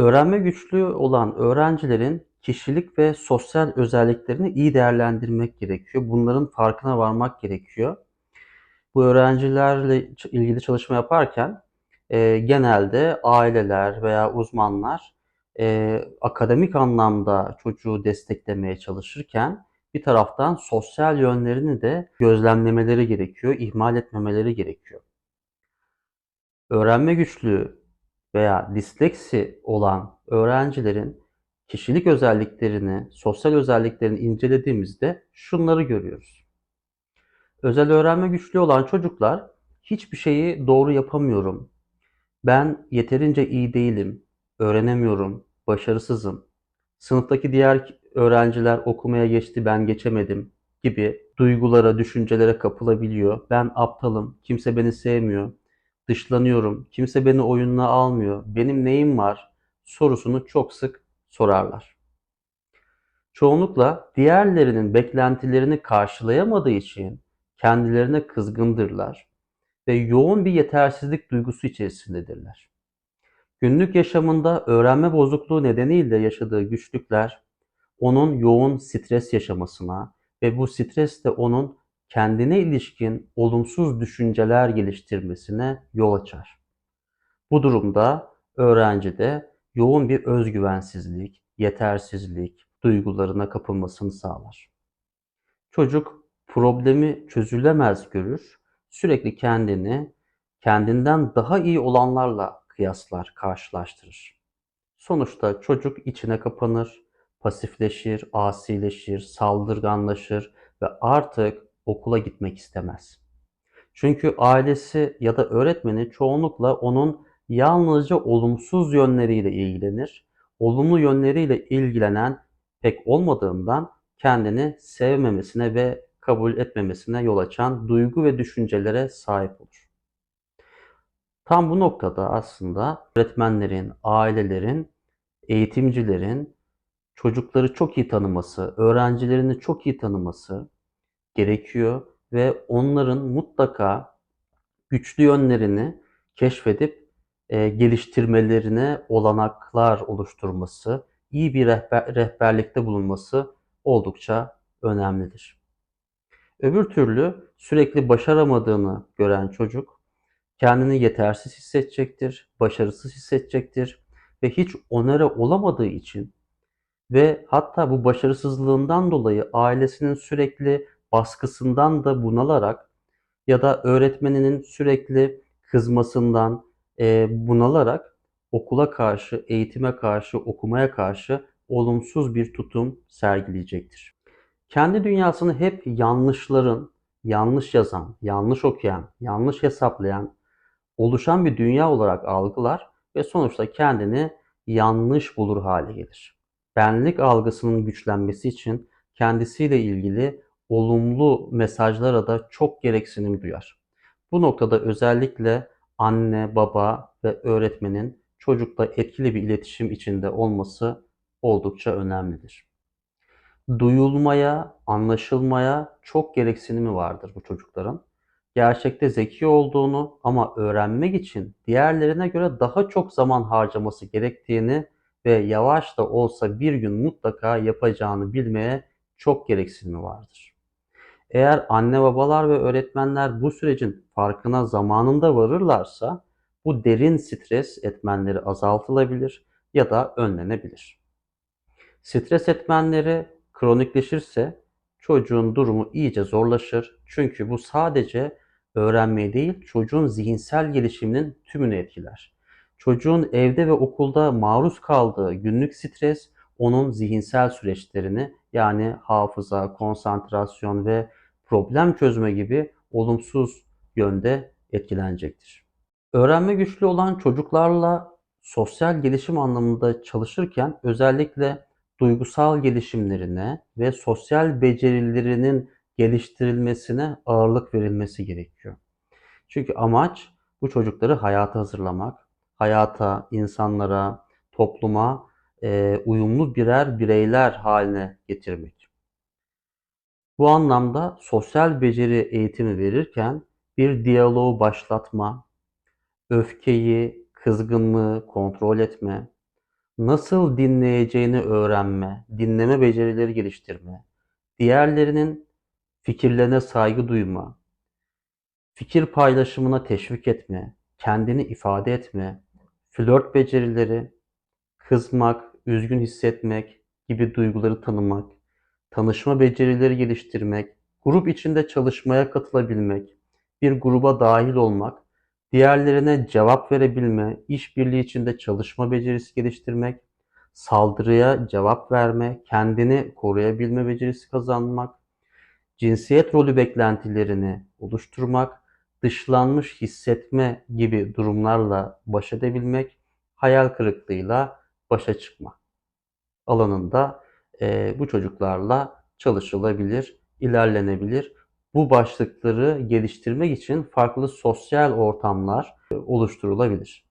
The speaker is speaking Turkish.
Öğrenme güçlüğü olan öğrencilerin kişilik ve sosyal özelliklerini iyi değerlendirmek gerekiyor. Bunların farkına varmak gerekiyor. Bu öğrencilerle ilgili çalışma yaparken e, genelde aileler veya uzmanlar e, akademik anlamda çocuğu desteklemeye çalışırken bir taraftan sosyal yönlerini de gözlemlemeleri gerekiyor, ihmal etmemeleri gerekiyor. Öğrenme güçlüğü veya disleksi olan öğrencilerin kişilik özelliklerini, sosyal özelliklerini incelediğimizde şunları görüyoruz. Özel öğrenme güçlüğü olan çocuklar hiçbir şeyi doğru yapamıyorum, ben yeterince iyi değilim, öğrenemiyorum, başarısızım, sınıftaki diğer öğrenciler okumaya geçti ben geçemedim. gibi duygulara, düşüncelere kapılabiliyor. Ben aptalım, kimse beni sevmiyor, dışlanıyorum, kimse beni oyununa almıyor, benim neyim var sorusunu çok sık sorarlar. Çoğunlukla diğerlerinin beklentilerini karşılayamadığı için kendilerine kızgındırlar ve yoğun bir yetersizlik duygusu içerisindedirler. Günlük yaşamında öğrenme bozukluğu nedeniyle yaşadığı güçlükler onun yoğun stres yaşamasına ve bu stres de onun kendine ilişkin olumsuz düşünceler geliştirmesine yol açar. Bu durumda öğrencide yoğun bir özgüvensizlik, yetersizlik duygularına kapılmasını sağlar. Çocuk problemi çözülemez görür, sürekli kendini kendinden daha iyi olanlarla kıyaslar, karşılaştırır. Sonuçta çocuk içine kapanır, pasifleşir, asileşir, saldırganlaşır ve artık okula gitmek istemez. Çünkü ailesi ya da öğretmeni çoğunlukla onun yalnızca olumsuz yönleriyle ilgilenir. Olumlu yönleriyle ilgilenen pek olmadığından kendini sevmemesine ve kabul etmemesine yol açan duygu ve düşüncelere sahip olur. Tam bu noktada aslında öğretmenlerin, ailelerin, eğitimcilerin çocukları çok iyi tanıması, öğrencilerini çok iyi tanıması gerekiyor ve onların mutlaka güçlü yönlerini keşfedip e, geliştirmelerine olanaklar oluşturması, iyi bir rehber, rehberlikte bulunması oldukça önemlidir. Öbür türlü sürekli başaramadığını gören çocuk kendini yetersiz hissedecektir, başarısız hissedecektir ve hiç onere olamadığı için ve hatta bu başarısızlığından dolayı ailesinin sürekli baskısından da bunalarak ya da öğretmeninin sürekli kızmasından e, bunalarak okula karşı, eğitime karşı, okumaya karşı olumsuz bir tutum sergileyecektir. Kendi dünyasını hep yanlışların, yanlış yazan, yanlış okuyan, yanlış hesaplayan, oluşan bir dünya olarak algılar ve sonuçta kendini yanlış bulur hale gelir. Benlik algısının güçlenmesi için kendisiyle ilgili olumlu mesajlara da çok gereksinim duyar. Bu noktada özellikle anne, baba ve öğretmenin çocukla etkili bir iletişim içinde olması oldukça önemlidir. Duyulmaya, anlaşılmaya çok gereksinimi vardır bu çocukların. Gerçekte zeki olduğunu ama öğrenmek için diğerlerine göre daha çok zaman harcaması gerektiğini ve yavaş da olsa bir gün mutlaka yapacağını bilmeye çok gereksinimi vardır. Eğer anne babalar ve öğretmenler bu sürecin farkına zamanında varırlarsa bu derin stres etmenleri azaltılabilir ya da önlenebilir. Stres etmenleri kronikleşirse çocuğun durumu iyice zorlaşır. Çünkü bu sadece öğrenmeyi değil, çocuğun zihinsel gelişiminin tümünü etkiler. Çocuğun evde ve okulda maruz kaldığı günlük stres onun zihinsel süreçlerini yani hafıza, konsantrasyon ve problem çözme gibi olumsuz yönde etkilenecektir. Öğrenme güçlü olan çocuklarla sosyal gelişim anlamında çalışırken özellikle duygusal gelişimlerine ve sosyal becerilerinin geliştirilmesine ağırlık verilmesi gerekiyor. Çünkü amaç bu çocukları hayata hazırlamak, hayata, insanlara, topluma e, uyumlu birer bireyler haline getirmek. Bu anlamda sosyal beceri eğitimi verirken bir diyaloğu başlatma, öfkeyi, kızgınlığı kontrol etme, nasıl dinleyeceğini öğrenme, dinleme becerileri geliştirme, diğerlerinin fikirlerine saygı duyma, fikir paylaşımına teşvik etme, kendini ifade etme, flört becerileri, kızmak, üzgün hissetmek gibi duyguları tanımak, tanışma becerileri geliştirmek, grup içinde çalışmaya katılabilmek, bir gruba dahil olmak, diğerlerine cevap verebilme, işbirliği içinde çalışma becerisi geliştirmek, saldırıya cevap verme, kendini koruyabilme becerisi kazanmak, cinsiyet rolü beklentilerini oluşturmak, dışlanmış hissetme gibi durumlarla baş edebilmek, hayal kırıklığıyla başa çıkma alanında eee, bu çocuklarla çalışılabilir, ilerlenebilir. Bu başlıkları geliştirmek için farklı sosyal ortamlar e, oluşturulabilir.